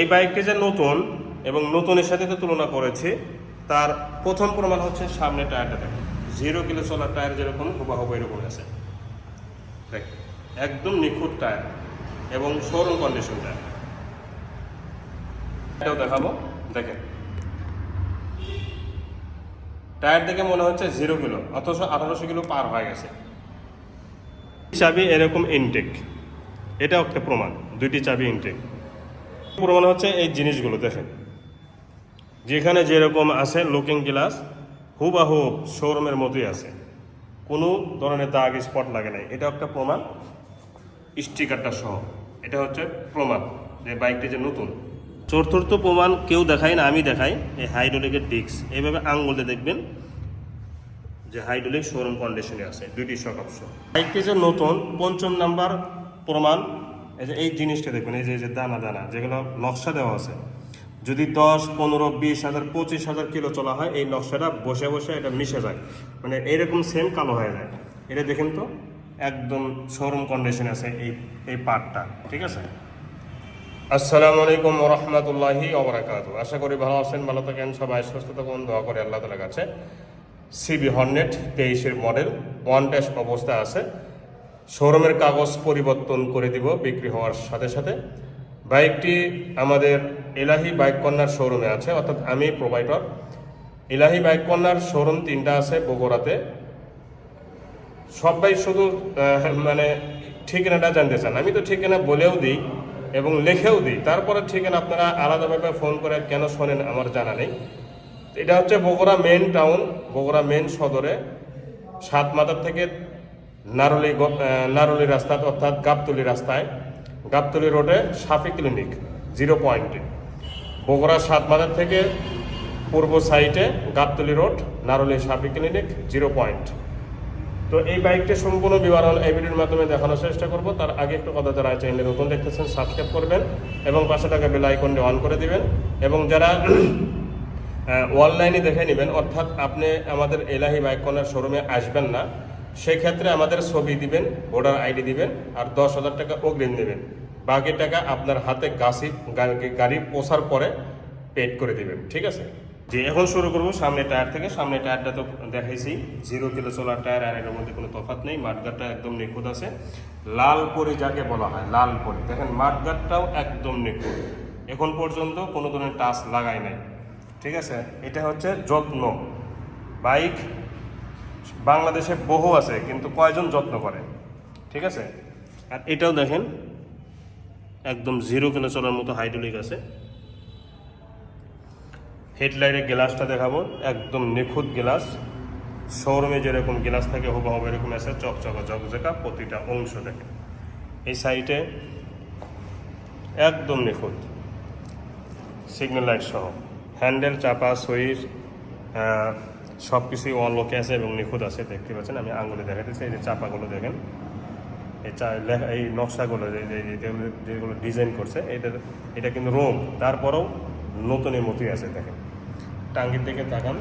এই বাইকটি যে নতুন এবং নতুনের সাথে তো তুলনা করেছি, তার প্রথম প্রমাণ হচ্ছে সামনে টায়ারটা দেখেন জিরো কিলো চলার টায়ার যেরকম, হুবাহুব এরকম আছে। দেখ, একদম নিখুঁত টায়ার এবং শোরুম কন্ডিশন টায়ার। এটাও দেখাবো, দেখেন। টায়ার দেখে মনে হচ্ছে জিরো কিলো অথচ আঠারোশো কিলো পার হয়ে গেছে। চাবি এরকম ইনটেক এটাও একটা প্রমাণ, দুইটি চাবি ইনটেক প্রমাণ হচ্ছে এই জিনিসগুলো, দেখেন। যেখানে যেরকম আছে লুকিং গ্লাস হুবাহু শোরুমের মতোই আছে। কোনো ধরনের দাগ স্পট লাগে নাই। এটা একটা প্রমাণ। স্টিকারটা সহ। এটা হচ্ছে প্রমাণ যে বাইকটি যে নতুন। চতুর্থ প্রমাণ কেউ দেখায় না, আমি দেখাই, এই হাইড্রোলিকের ডিস্ক এইভাবে আঙ্গুলতে দেখবেন যে হাইড্রোলিক শোরুম কন্ডিশনে আছে। দুইটি শক অপশন বাইকটি যে নতুন, পঞ্চম নাম্বার প্রমাণ। এই যে, এই জিনিসটা দেখবেন, এই যে যে দানা দানা, যেগুলো নকশা দেওয়া আছে। যদি দশ, পনেরো, বিশ হাজার, পঁচিশ হাজার কিলো চলা হয়, এই নকশাটা বসে বসে এটা মিশে যায়। মানে এরকম সেম কালো হয়ে যায়। এটা দেখেন তো, একদম শোরুম কন্ডিশন আছে এই এই পার্টটা ঠিক আছে? আসসালামু আলাইকুম রহমতুল্লাহি ওবরাকাত আশা করি ভালো আছেন, ভালো থাকেন, সবাই সুস্থ থাকুন, দোয়া করে আল্লাহ তালার কাছে। সিবি হর্নেট তেইশের মডেল ওয়ান টেস্ট অবস্থা আছে। শোরুমের কাগজ পরিবর্তন করে দিব বিক্রি হওয়ার সাথে সাথে। বাইকটি আমাদের এলাহি বাইক কর্নার শোরুমে আছে, অর্থাৎ আমি provider Elahi bike corner showroom তিনটা আছে বগুড়াতে। সবাই শুধু মানে ঠিকানাটা জানতে চান। আমি তো ঠিকানা বলেও দিই এবং লিখেও দিই। তারপরে ঠিকানা আপনারা আলাদাভাবে ফোন করে কেন শোনেন আমার জানা নেই। এটা হচ্ছে Bogura main town Bogura main সদরে, সাত মাথার থেকে নারুলি নারুলি রাস্তা অর্থাৎ গাবতলি রাস্তায়। গাবতলি রোডে সাফি ক্লিনিক, জিরো পয়েন্টে। বগুড়া সাত মাথার থেকে পূর্ব সাইডে Gabtali road, Naruli Safi clinic, zero point. তো এই বাইকটি সম্পূর্ণ বিবরণ এই ভিডিওর মাধ্যমে দেখানোর চেষ্টা করব। তার আগে একটু কথা যারা চ্যানেলে নতুন দেখতেছেন সাবস্ক্রাইব করবেন এবং পাশে টাকা বেল আইকনটি অন করে দিবেন। এবং যারা অনলাইনে দেখে নেবেন, অর্থাৎ আপনি আমাদের এলাহি বাইক কর্নার শোরুমে আসবেন না সেই ক্ষেত্রে আমাদের ছবি দিবেন, ভোটার আইডি দিবেন, আর দশ হাজার টাকা অগ্রিম নেবেন বাকি টাকা আপনার হাতে গাছি গাড়ি পোষার পরে পেড করে দিবেন, ঠিক আছে? যে এখন শুরু করব, সামনে টায়ার থেকে, সামনে টায়ারটা তো দেখাইছি, জিরো কিলো চলার টায়ার, আর এর মধ্যে কোনো তফাৎ নেই মাঠগাটটা একদম নিখুঁত আছে। লাল পরি যাকে বলা হয়, লাল পরি। দেখেন মাঠগাটটাও একদম নিখুঁত। এখন পর্যন্ত কোনো ধরনের টাচ লাগাই নাই, ঠিক আছে? এটা হচ্ছে যত্ন। বাইক বাংলাদেশে বহু আছে, কিন্তু কয়জন যত্ন করে? ঠিক আছে? আর এটাও দেখেন, একদম জিরো কিলো চলার মতো হাইড্রোলিক আছে। হেডলাইটের গ্লাসটা দেখাবো, একদম নিখুঁত গ্লাস শোরুমে যেরকম গ্লাস থাকে, হুবহু এরকম আছে, চকচকা জকজকা প্রতিটা অংশ দেখে এই সাইডে একদম নিখুঁত। সিগন্যাল লাইট সহ। হ্যান্ডেল চাপা সুইচ সব কিছুই অনলকে আছে এবং নিখুঁত আছে, দেখতে পাচ্ছেন, আমি আঙুলে দেখাতেছি, এই যে চাপাগুলো দেখেন। এই চা এই নকশাগুলো যেগুলো ডিজাইন করছে, এটা এটা কিন্তু রোম। তারপরেও নতুনের মতোই আছে, দেখেন। টাঙ্গির দিকে তাকান।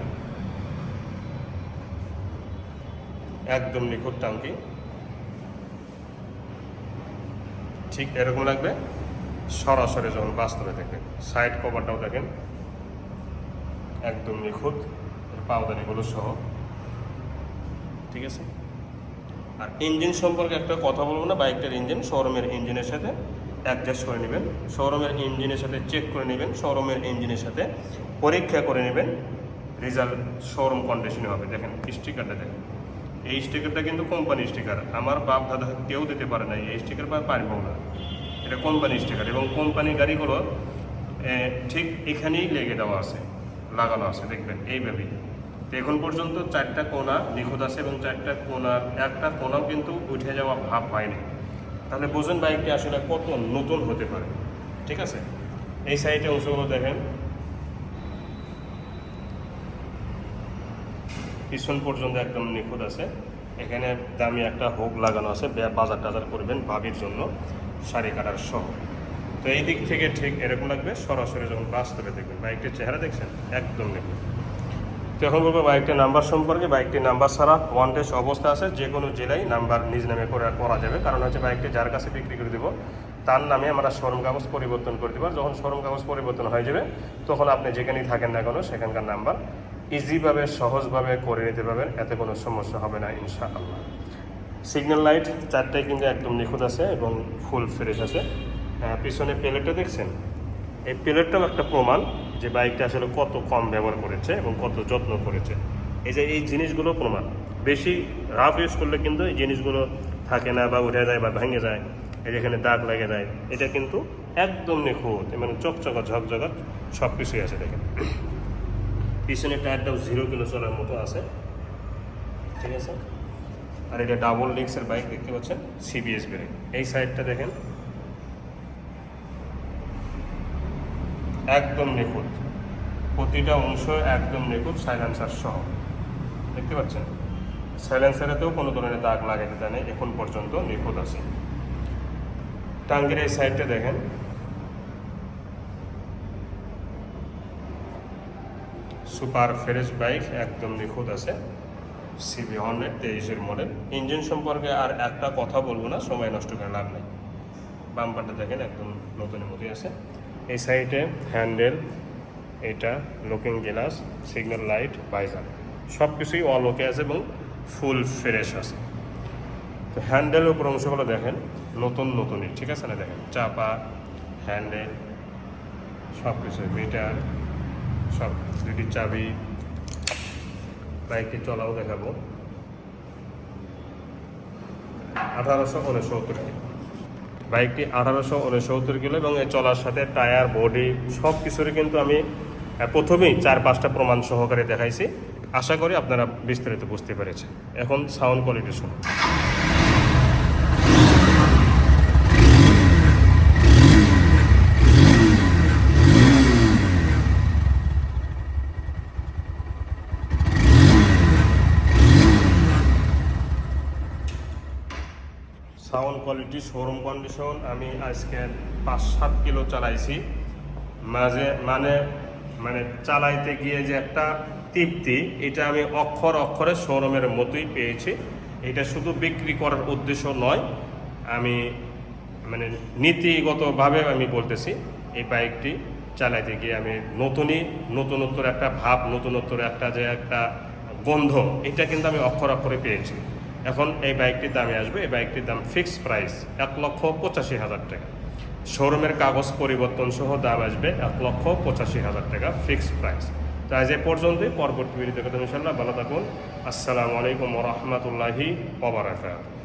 একদম নিখুঁত টাঙ্কি। ঠিক এরকম লাগবে, সরাসরি যখন বাস্তবে দেখবেন। সাইড কভারটাও দেখেন। একদম নিখুঁত। পাওদানিগুলো সহ। ঠিক আছে? আর ইঞ্জিন সম্পর্কে একটা কথা বলব না, বাইকটার ইঞ্জিন শোরুমের ইঞ্জিনের সাথে অ্যাডজাস্ট করে নেবেন। শোরুমের ইঞ্জিনের সাথে চেক করে নেবেন শোরুমের ইঞ্জিনের সাথে পরীক্ষা করে নেবেন রেজাল্ট শোরুম কন্ডিশনে হবে। দেখেন স্টিকারটা দেখেন। এই স্টিকারটা কিন্তু কোম্পানি স্টিকার আমার বাপ দাদা কেউ দিতে পারে না, এই স্টিকার বা পারব না। এটা কোম্পানি স্টিকার এবং কোম্পানি গাড়িগুলো ঠিক এখানেই লেগে দেওয়া আছে, লাগানো আছে, দেখবেন, এইভাবেই। এখন পর্যন্ত চারটা কোনা নিখুঁত আছে এবং চারটা কোনার একটা কোনাও কিন্তু উঠে যাওয়া ভাব হয়নি। তাহলে বোঝেন বাইকটি আসলে কত নতুন হতে পারে। ঠিক আছে? এই সাইডে অংশগুলো দেখেন। পিছন পর্যন্ত একদম নিখুঁত আছে। এখানে দামি একটা হোক লাগানো আছে। বাজার টাজার করবেন ভাবির জন্য। শাড়ি কাটার সহ। তো এই দিক থেকে ঠিক এরকম লাগবে। সরাসরি যখন বাস্তবে দেখবেন। বাইকটির চেহারা দেখছেন? একদম নিখুঁত। তো এখন বলব বাইকটির নাম্বার সম্পর্কে। বাইকটির নাম্বার ছাড়া ওয়ান টেস্ট অবস্থা আছে, যে কোনো জেলায় নাম্বার নিজ নামে করে করা যাবে। কারণ হচ্ছে বাইকটি যার কাছে বিক্রি করে দেবো, তার নামে আমরা শোরুম কাগজ পরিবর্তন করে দেবো। যখন শোরুম কাগজ পরিবর্তন হয়ে যাবে, তখন আপনি যেখানেই থাকেন না কেন, সেখানকার নাম্বার ইজিভাবে সহজভাবে করে নিতে পারবেন, এতে কোনো সমস্যা হবে না, ইনশাআল্লাহ। সিগন্যাল লাইট চারটায় কিন্তু একদম নিখুঁত আছে এবং ফুল ফ্রেশ আছে। পিছনে প্লেটটা দেখছেন? এই প্লেটটাও একটা প্রমাণ। যে বাইকটা আসলে কত কম ব্যবহার করেছে এবং কত যত্ন করেছে। এই যে এই জিনিসগুলো প্রমাণ। বেশি রাফ ইউজ করলে কিন্তু এই জিনিসগুলো থাকে না বা উঠে যায় বা ভেঙে যায়, এই যেখানে দাগ লেগে যায়, এটা কিন্তু একদম নিখুঁত মানে চকচকা, ঝকঝকা সব কিছুই আছে দেখেন। পিছনে টায়ারটাও জিরো কিলো চলার মতো আছে। ঠিক আছে? আর এটা ডাবল ডিক্সের বাইক দেখতে পাচ্ছেন সিবিএস ব্রেক এই সাইডটা দেখেন একদম নিখুঁত। প্রতিটা অংশ একদম নিখুঁত সাইলেন্সার সহ। দেখতে পাচ্ছেন? সাইলেন্সারেতেও কোনো ধরনের দাগ লাগাতে দেয় নাই এখন পর্যন্ত নিখুঁত আছে। টাঙ্গের এই সাইডটা দেখেন। সুপার ফ্রেশ বাইক একদম নিখুঁত আছে। সিবি হন্ড্রেড তেইশের মডেল ইঞ্জিন সম্পর্কে আর একটা কথা বলব না, সময় নষ্ট করে লাভ নেই। বাম্পারটা দেখেন, একদম নতুনের মতোই আছে। এই সাইডে হ্যান্ডেল, এটা looking glass signal light visor সব কিছুই অল ওকে আছে এবং ফুল ফ্রেশ আছে। তো হ্যান্ডেলের উপর অংশগুলো দেখেন, নতুন নতুনই ঠিক আছে না দেখেন? চাপা, হ্যান্ডেল সব কিছু মিটার, সব দুটি চাবি বাইকটি চলাও দেখাবো। আঠারোশো উনসত্তর বাইকটি আঠারোশো উনসত্তর কিলো এবং চলার সাথে টায়ার, বডি সব কিছুরই কিন্তু আমি প্রথমেই চার পাঁচটা প্রমাণ সহকারে দেখাইছি। আশা করি আপনারা বিস্তারিত বুঝতে পেরেছেন। এখন সাউন্ড কোয়ালিটি শুনুন। সাউন্ড কোয়ালিটি, শোরুম কন্ডিশন আমি আজকে পাঁচ সাত কিলো চালাইছি। মাঝে মানে মানে চালাইতে গিয়ে যে একটা তৃপ্তি, এটা আমি অক্ষর অক্ষরে শোরুমের মতোই পেয়েছি। এটা শুধু বিক্রি করার উদ্দেশ্য নয়, আমি মানে নীতিগতভাবে আমি বলতেছি, এই বাইকটি চালাইতে গিয়ে আমি নতুনই, নতুনত্বর একটা ভাব, নতুনত্বর একটা যে একটা গন্ধ, এটা কিন্তু আমি অক্ষর অক্ষরে পেয়েছি। এখন এই বাইকটির দামে আসবে। এই বাইকটির দাম ফিক্স প্রাইস এক লক্ষ পঁচাশি হাজার টাকা। শোরুমের কাগজ পরিবর্তন সহ দাম আসবে এক লক্ষ পঁচাশি হাজার টাকা ফিক্স প্রাইস তো আজ এ পর্যন্তই। পরবর্তী বিরতি কথা ইনশাল্লাহ ভালো থাকুন। আসসালামু আলাইকুম রহমতুল্লাহি ওবরাকাত